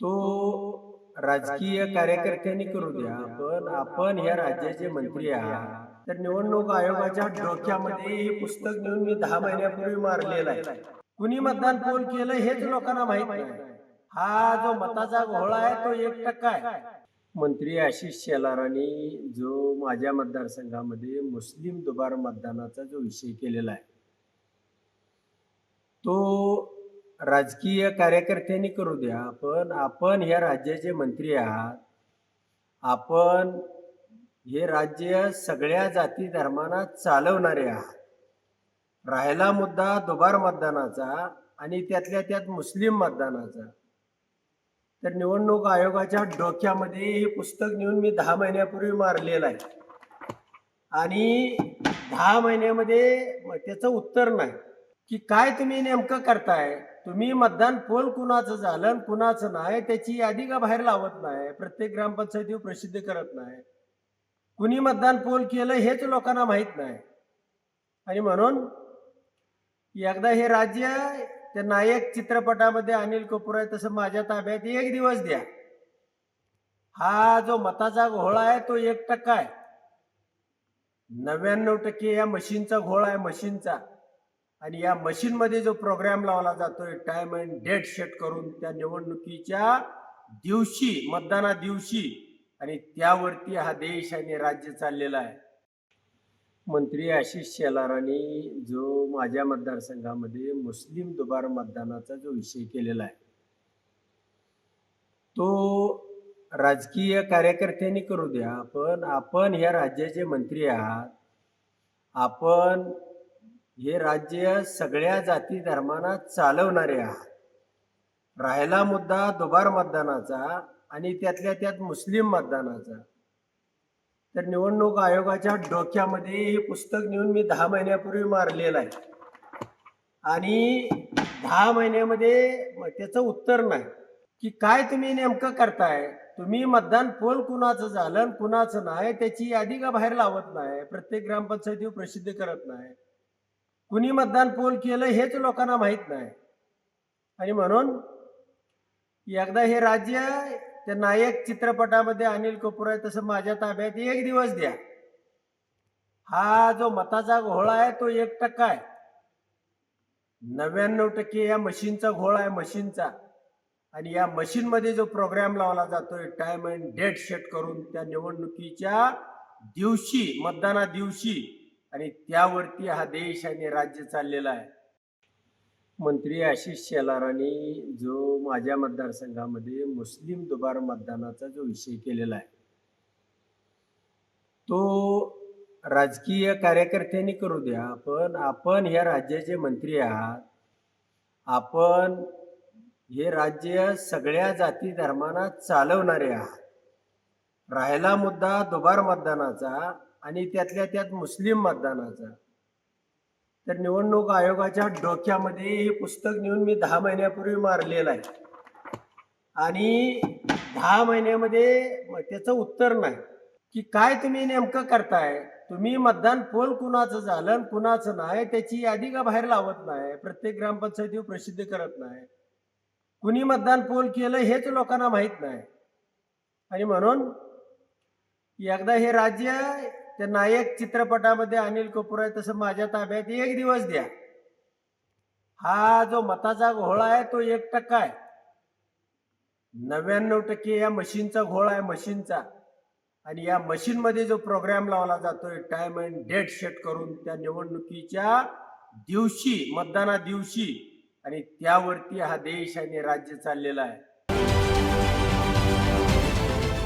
तो राजकीय कार्यकर्त्यांनी करू द्या पण आपण ह्या राज्याचे मंत्री आहात. तर निवडणूक आयोगाच्या डोक्यामध्ये हे पुस्तक घेऊन मी दहा महिन्यापूर्वी मारलेलं आहे. कुणी मतदान पोल केलं हेच लोकांना माहीत नाही. हा जो मताचा घोळा आहे तो एक टक्का आहे. मंत्री आशिष शेलारांनी जो माझ्या मतदारसंघामध्ये मुस्लिम दुबार मतदानाचा जो विषय केलेला आहे तो राजकीय कार्यकर्त्यांनी करू द्या पण आपण ह्या राज्याचे मंत्री आहात आपण हे राज्य सगळ्या जाती धर्मांना चालवणारे आहात. राहिला मुद्दा दुबार मतदानाचा आणि त्यातल्या त्यात मुस्लिम मतदानाचा. तर निवडणूक आयोगाच्या डोक्यामध्ये हे पुस्तक नेऊन मी दहा महिन्यापूर्वी मारलेलं आहे. आणि दहा महिन्यामध्ये त्याचं उत्तर नाही. की काय तुम्ही नेमकं करताय? तुम्ही मतदान पोल कुणाचं झालं आणि कुणाचं नाही त्याची यादी का बाहेर लावत नाही? प्रत्येक ग्रामपंचायतीवर प्रसिद्ध करत नाही. कुणी मतदान पोल केलं हेच लोकांना माहीत नाही. आणि म्हणून एकदा हे राज्य त्या नायक चित्रपटामध्ये अनिल कपूर आहे तसं माझ्या ताब्यात एक दिवस द्या. हा जो मताचा घोळा आहे तो एक टक्का आहे. नव्याण्णव टक्के या मशीनचा घोळा आहे मशीनचा. आणि या मशीनमध्ये जो प्रोग्राम लावला जातोय टाइम अँड डेट सेट करून त्या निवडणुकीच्या दिवशी मतदाना दिवशी आणि त्यावरती हा देश आणि राज्य चाललेला आहे. मंत्री आशिष शेलारांनी जो माझ्या मतदारसंघामध्ये मुस्लिम दुबार मतदानाचा जो विषय केलेला आहे तो राजकीय कार्यकर्त्यांनी करू द्या पण आपण ह्या राज्याचे मंत्री आहात. आपण हे राज्य सगळ्या जाती धर्मांना चालवणारे आहात राहिला मुद्दा दुबार मतदानाचा आणि त्यातल्या त्यात मुस्लिम मतदानाचा. तर निवडणूक आयोगाच्या डोक्यामध्ये हे पुस्तक नेऊन मी दहा महिन्यापूर्वी मारलेलं आहे. आणि दहा महिन्यामध्ये त्याचं उत्तर नाही. की काय तुम्ही नेमकं करताय? तुम्ही मतदान पोल कुणाचं झालं कुणाचं नाही त्याची यादी का बाहेर लावत नाही? प्रत्येक ग्रामपंचायतीवर प्रसिद्ध करत नाही. कुणी मतदान पोल केलं हेच लोकांना माहीत नाही. आणि म्हणून एकदा हे राज्य त्या नायक चित्रपटामध्ये अनिल कपूर आहे तसं माझ्या ताब्यात एक दिवस द्या. हा जो मताचा घोळा आहे तो एक टक्का आहे. नव्याण्णव टक्के या मशीनचा घोळा आहे मशीनचा. आणि या मशीनमध्ये जो प्रोग्राम लावला जातोय टाइम अँड डेट सेट करून त्या निवडणुकीच्या दिवशी मतदाना दिवशी आणि त्यावरती हा देश आणि राज्य चाललेला आहे. मंत्री आशिष शेलारांनी जो माझ्या मतदारसंघामध्ये मुस्लिम दुबार मतदानाचा जो विषय केलेला आहे तो राजकीय कार्यकर्त्यांनी करू द्या पण आपण ह्या राज्याचे मंत्री आहात. आपण हे राज्य सगळ्या जाती धर्मांना चालवणारे आहात. राहिला मुद्दा दुबार मतदानाचा आणि त्यातल्या त्यात मुस्लिम मतदानाचा. तर निवडणूक आयोगाच्या डोक्यामध्ये हे पुस्तक नेऊन मी दहा महिन्यापूर्वी मारलेलं आहे. आणि दहा महिन्यामध्ये त्याचं उत्तर नाही. की काय तुम्ही नेमकं करताय? तुम्ही मतदान पोल कुणाचं झालं आणि कुणाचं नाही त्याची यादी का बाहेर लावत नाही? प्रत्येक ग्रामपंचायती प्रसिद्ध करत नाही. कुणी मतदान पोल केलं हेच लोकांना माहीत नाही. आणि म्हणून एकदा हे राज्य त्या नायक चित्रपटामध्ये अनिल कपूर आहे तसं माझ्या ताब्यात एक दिवस द्या. हा जो मताचा घोळा आहे तो एक टक्का आहे. नव्याण्णव टक्के या मशीनचा घोळा आहे मशीनचा. आणि या मशीनमध्ये जो प्रोग्राम लावला जातोय टाइम अँड डेट सेट करून त्या निवडणुकीच्या दिवशी मतदाना दिवशी आणि त्यावरती हा देश आणि राज्य चाललेला आहे.